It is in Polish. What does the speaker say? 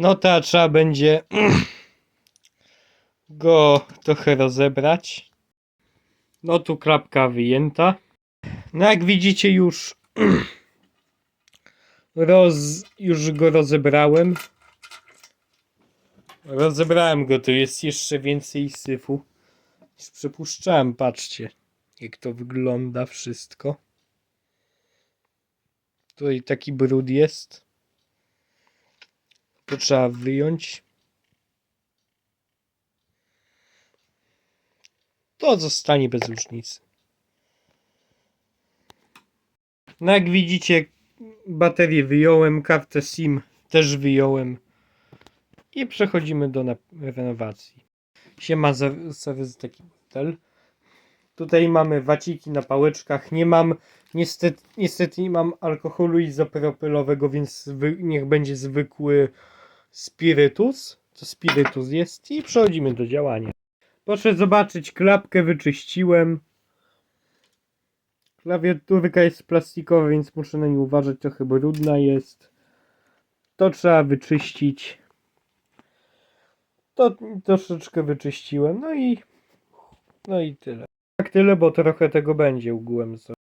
No to trzeba będzie go trochę rozebrać. No tu klapka wyjęta. No jak widzicie już roz, już go rozebrałem. Rozebrałem go, tu jest jeszcze więcej syfu niż przypuszczałem. Patrzcie, jak to wygląda wszystko. Tutaj taki brud jest. To trzeba wyjąć. To zostanie bez różnicy. No jak widzicie, baterię wyjąłem, kartę SIM też wyjąłem. I przechodzimy do renowacji. Siema, za taki model. Tutaj mamy waciki na pałeczkach. Nie mam, niestety, niestety nie mam alkoholu izopropylowego, więc niech będzie zwykły spirytus. To spirytus jest i przechodzimy do działania. Proszę zobaczyć, klapkę wyczyściłem. Klawiaturka jest plastikowa, więc muszę na nią uważać, trochę brudna jest. To trzeba wyczyścić. To troszeczkę wyczyściłem, no i no i tyle. Tak tyle, bo trochę tego będzie ogółem.